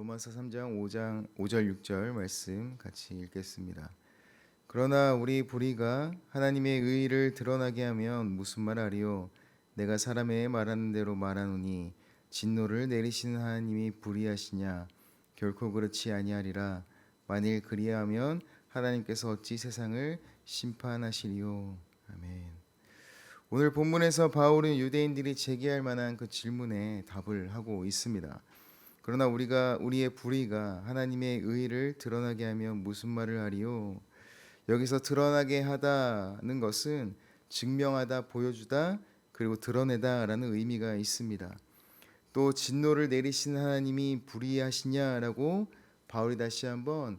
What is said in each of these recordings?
로마서 3장 5장 5절 6절 말씀 같이 읽겠습니다. 그러나 우리 불의가 하나님의 의를 드러나게 하면 무슨 말 하리요 내가 사람의 말하는 대로 말하노니 진노를 내리시는 하나님이 불의하시냐 결코 그렇지 아니하리라 만일 그리하면 하나님께서 어찌 세상을 심판하시리요 아멘. 오늘 본문에서 바울은 유대인들이 제기할 만한 그 질문에 답을 하고 있습니다. 그러나 우리가 우리의 불의가 하나님의 의를 드러나게 하면 무슨 말을 하리요? 여기서 드러나게 하다는 것은 증명하다, 보여주다, 그리고 드러내다라는 의미가 있습니다. 또 진노를 내리신 하나님이 불의하시냐라고 바울이 다시 한번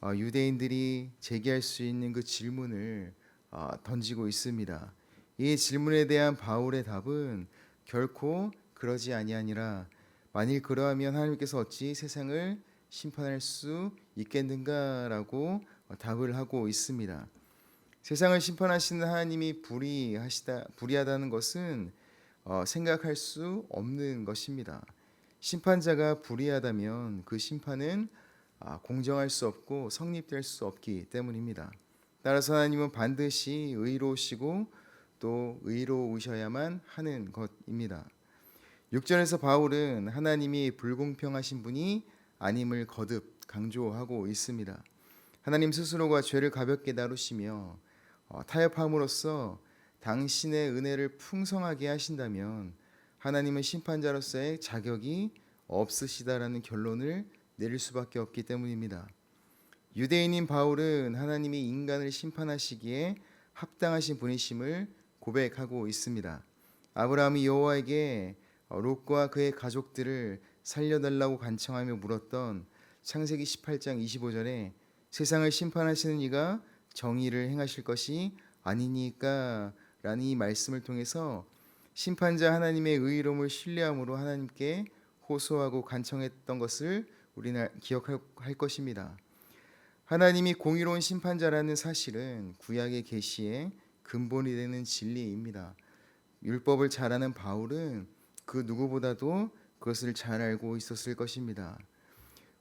어, 유대인들이 제기할 수 있는 그 질문을 어, 던지고 있습니다. 이 질문에 대한 바울의 답은 결코 그러지 아니하니라. 만일 그러하면 하나님께서 어찌 세상을 심판할 수 있겠는가라고 답을 하고 있습니다. 세상을 심판하시는 하나님이 불의하시다 불의하다는 것은 어, 생각할 수 없는 것입니다. 심판자가 불의하다면 그 심판은 아, 공정할 수 없고 성립될 수 없기 때문입니다. 따라서 하나님은 반드시 의로우시고 또 의로우셔야만 하는 것입니다. 6절에서 바울은 하나님이 불공평하신 분이 아님을 거듭 강조하고 있습니다. 하나님 스스로가 죄를 가볍게 다루시며 어, 타협함으로써 당신의 은혜를 풍성하게 하신다면 하나님은 심판자로서의 자격이 없으시다라는 결론을 내릴 수밖에 없기 때문입니다. 유대인인 바울은 하나님이 인간을 심판하시기에 합당하신 분이심을 고백하고 있습니다. 아브라함이 여호와에게 롯과 그의 가족들을 살려달라고 간청하며 물었던 창세기 18장 25절에 세상을 심판하시는 이가 정의를 행하실 것이 아니니까 라는 이 말씀을 통해서 심판자 하나님의 의로움을 신뢰함으로 하나님께 호소하고 간청했던 것을 우리는 기억할 것입니다. 하나님이 공의로운 심판자라는 사실은 구약의 계시의 근본이 되는 진리입니다. 율법을 잘 아는 바울은 그 누구보다도 그것을 잘 알고 있었을 것입니다.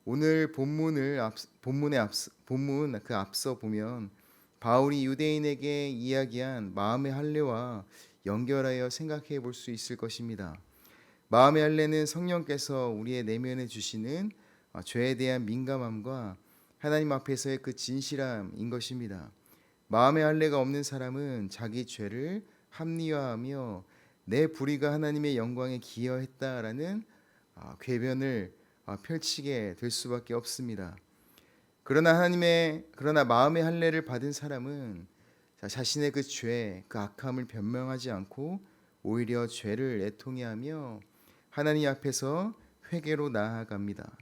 오늘 본문을 앞, 본문의 앞 본문 그 앞서 보면 바울이 유대인에게 이야기한 마음의 할례와 연결하여 생각해 볼 수 있을 것입니다. 마음의 할례는 성령께서 우리의 내면에 주시는 어, 죄에 대한 민감함과 하나님 앞에서의 그 진실함인 것입니다. 마음의 할례가 없는 사람은 자기 죄를 합리화하며 내 불의가 하나님의 영광에 기여했다라는 아, 궤변을 아, 펼치게 될 수밖에 없습니다. 그러나 하나님의 그러나 마음의 할례를 받은 사람은 자신의 그 죄, 그 악함을 변명하지 않고 오히려 죄를 애통해하며 하나님 앞에서 회개로 나아갑니다.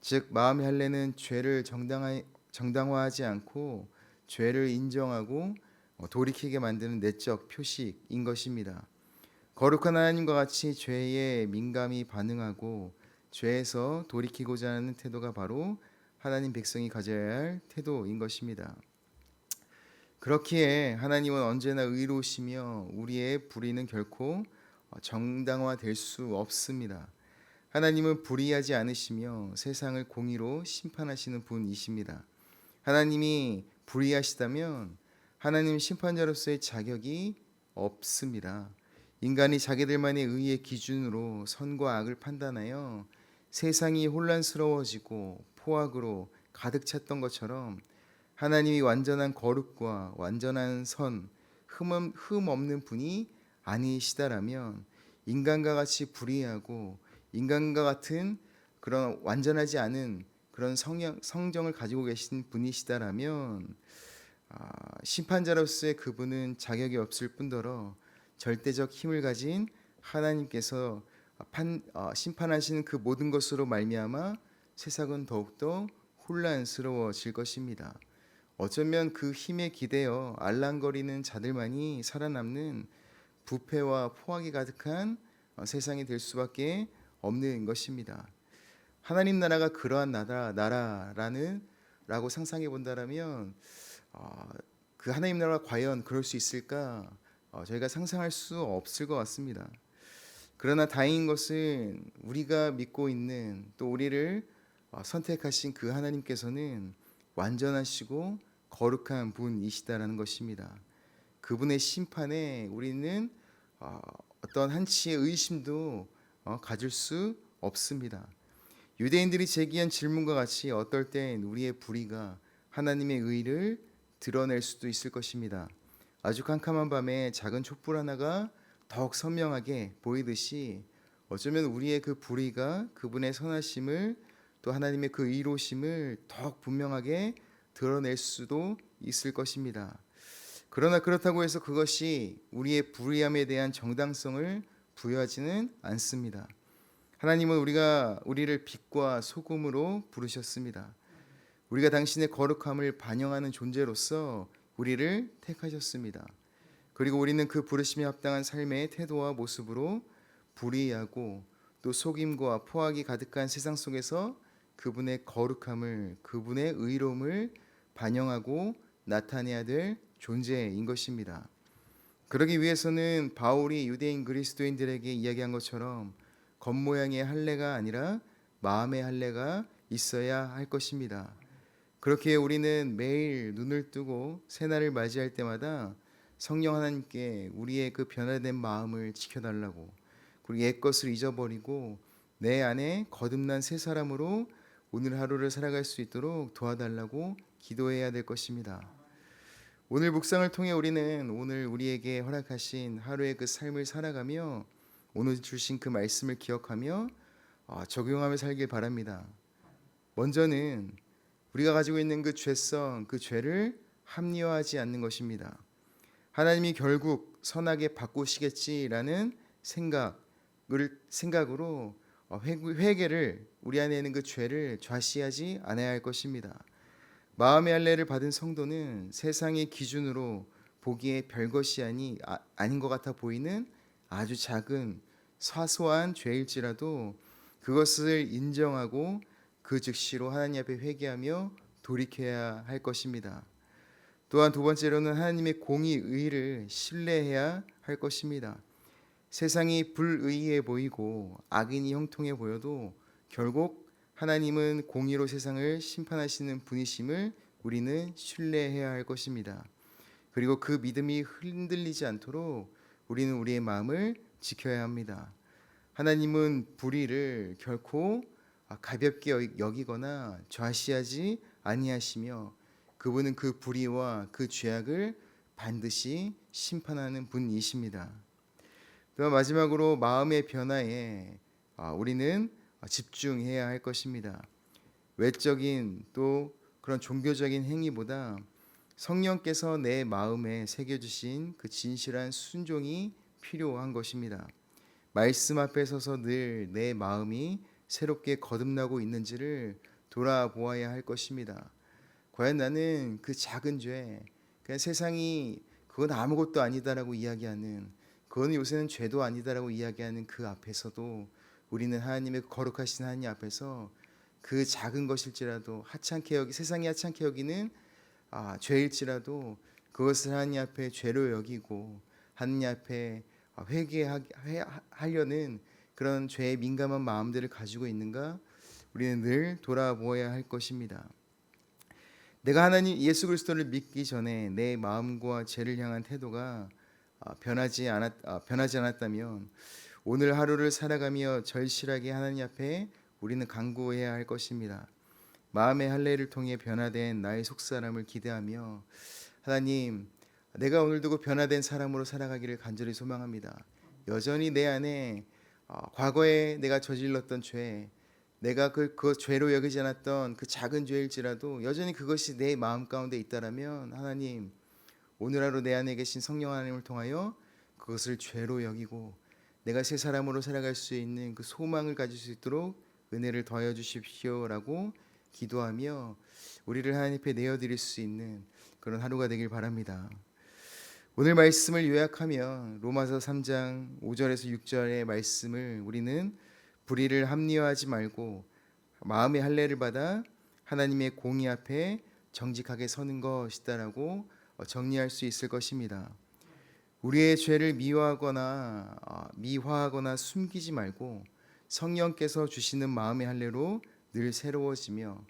즉 마음의 할례는 죄를 정당화, 정당화하지 않고 죄를 인정하고 어, 돌이키게 만드는 내적 표식인 것입니다. 거룩한 하나님과 같이 죄에 민감히 반응하고 죄에서 돌이키고자 하는 태도가 바로 하나님 백성이 가져야 할 태도인 것입니다. 그렇기에 하나님은 언제나 의로우시며 우리의 불의는 결코 정당화될 수 없습니다. 하나님은 불의하지 않으시며 세상을 공의로 심판하시는 분이십니다. 하나님이 불의하시다면 하나님 심판자로서의 자격이 없습니다. 인간이 자기들만의 의의 기준으로 선과 악을 판단하여 세상이 혼란스러워지고 포악으로 가득 찼던 것처럼 하나님이 완전한 거룩과 완전한 선, 흠, 흠 없는 분이 아니시다라면 인간과 같이 불의하고 인간과 같은 그런 완전하지 않은 그런 성령, 성정을 가지고 계신 분이시다라면 아, 심판자로서의 그분은 자격이 없을 뿐더러 절대적 힘을 가진 하나님께서 판, 어, 심판하시는 그 모든 것으로 말미암아 세상은 더욱더 혼란스러워질 것입니다. 어쩌면 그 힘에 기대어 알랑거리는 자들만이 살아남는 부패와 포악이 가득한 어, 세상이 될 수밖에 없는 것입니다. 하나님 나라가 그러한 나라 나라라는 라고 상상해 본다라면 어, 그 하나님 나라가 과연 그럴 수 있을까? 어, 저희가 상상할 수 없을 것 같습니다. 그러나 다행인 것은 우리가 믿고 있는 또 우리를 어, 선택하신 그 하나님께서는 완전하시고 거룩한 분이시다라는 것입니다. 그분의 심판에 우리는 어, 어떤 한치의 의심도 어, 가질 수 없습니다. 유대인들이 제기한 질문과 같이 어떨 땐 우리의 불의가 하나님의 의를 드러낼 수도 있을 것입니다. 아주 캄캄한 밤에 작은 촛불 하나가 더욱 선명하게 보이듯이 어쩌면 우리의 그 불의가 그분의 선하심을 또 하나님의 그 의로심을 더욱 분명하게 드러낼 수도 있을 것입니다. 그러나 그렇다고 해서 그것이 우리의 불의함에 대한 정당성을 부여하지는 않습니다. 하나님은 우리가 우리를 빛과 소금으로 부르셨습니다. 우리가 당신의 거룩함을 반영하는 존재로서 우리를 택하셨습니다. 그리고 우리는 그 부르심에 합당한 삶의 태도와 모습으로 불의하고 또 속임과 포악이 가득한 세상 속에서 그분의 거룩함을 그분의 의로움을 반영하고 나타내야 될 존재인 것입니다. 그러기 위해서는 바울이 유대인 그리스도인들에게 이야기한 것처럼 겉모양의 할례가 아니라 마음의 할례가 있어야 할 것입니다. 그렇게 우리는 매일 눈을 뜨고 새날을 맞이할 때마다 성령 하나님께 우리의 그 변화된 마음을 지켜달라고 그리고 옛 것을 잊어버리고 내 안에 거듭난 새 사람으로 오늘 하루를 살아갈 수 있도록 도와달라고 기도해야 될 것입니다. 오늘 묵상을 통해 우리는 오늘 우리에게 허락하신 하루의 그 삶을 살아가며 오늘 주신 그 말씀을 기억하며 어, 적용하며 살길 바랍니다. 먼저는 우리가 가지고 있는 그 죄성, 그 죄를 합리화하지 않는 것입니다. 하나님이 결국 선하게 바꾸시겠지라는 생각을 생각으로 어, 회- 회개를 우리 안에 있는 그 죄를 좌시하지 않아야 할 것입니다. 마음의 할례를 받은 성도는 세상의 기준으로 보기에 별것이 아니 아, 아닌 것 같아 보이는 아주 작은 사소한 죄일지라도 그것을 인정하고 그 즉시로 하나님 앞에 회개하며 돌이켜야 할 것입니다. 또한 두 번째로는 하나님의 공의 의를 신뢰해야 할 것입니다. 세상이 불의해 보이고 악인이 형통해 보여도 결국 하나님은 공의로 세상을 심판하시는 분이심을 우리는 신뢰해야 할 것입니다. 그리고 그 믿음이 흔들리지 않도록 우리는 우리의 마음을 지켜야 합니다. 하나님은 불의를 결코 가볍게 여기거나 좌시하지 아니하시며 그분은 그 불의와 그 죄악을 반드시 심판하는 분이십니다. 또 마지막으로 마음의 변화에 아, 우리는 집중해야 할 것입니다. 외적인 또 그런 종교적인 행위보다 성령께서 내 마음에 새겨 주신 그 진실한 순종이 필요한 것입니다. 말씀 앞에 서서 늘 내 마음이 새롭게 거듭나고 있는지를 돌아보아야 할 것입니다. 과연 나는 그 작은 죄, 그냥 세상이 그건 아무것도 아니다라고 이야기하는, 그건 요새는 죄도 아니다라고 이야기하는 그 앞에서도 우리는 하나님의 거룩하신 하나님 앞에서 그 작은 것일지라도 하찮게 여기 세상이 하찮게 여기는 아, 죄일지라도 그것을 하나님 앞에 죄로 여기고 하나님 앞에 회개하려는 그런 죄에 민감한 마음들을 가지고 있는가 우리는 늘 돌아보아야 할 것입니다. 내가 하나님 예수 그리스도를 믿기 전에 내 마음과 죄를 향한 태도가 아, 변하지 않았 아, 변하지 않았다면 오늘 하루를 살아가며 절실하게 하나님 앞에 우리는 간구해야 할 것입니다. 마음의 할례를 통해 변화된 나의 속사람을 기대하며 하나님 내가 오늘도 그 변화된 사람으로 살아가기를 간절히 소망합니다. 여전히 내 안에 어, 과거에 내가 저질렀던 죄, 내가 그, 그 죄로 여기지 않았던 그 작은 죄일지라도 여전히 그것이 내 마음 가운데 있다라면 하나님 오늘 하루 내 안에 계신 성령 하나님을 통하여 그것을 죄로 여기고 내가 새 사람으로 살아갈 수 있는 그 소망을 가질 수 있도록 은혜를 더하여 주십시오라고 기도하며 우리를 하나님 앞에 내어 드릴 수 있는 그런 하루가 되길 바랍니다. 오늘 말씀을 요약하면 로마서 3장 5절에서 6절의 말씀을 우리는 불의를 합리화하지 말고 마음의 할례를 받아 하나님의 공의 앞에 정직하게 서는 것이다라고 정리할 수 있을 것입니다. 우리의 죄를 미워하거나 어, 미화하거나 숨기지 말고 성령께서 주시는 마음의 할례로 늘 새로워지며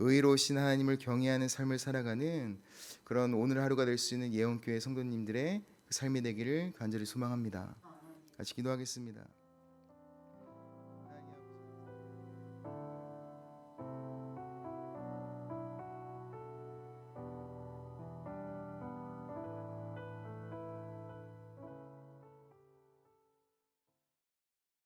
의로우신 하나님을 경외하는 삶을 살아가는 그런 오늘 하루가 될 수 있는 예언교회 성도님들의 그 삶이 되기를 간절히 소망합니다. 같이 기도하겠습니다.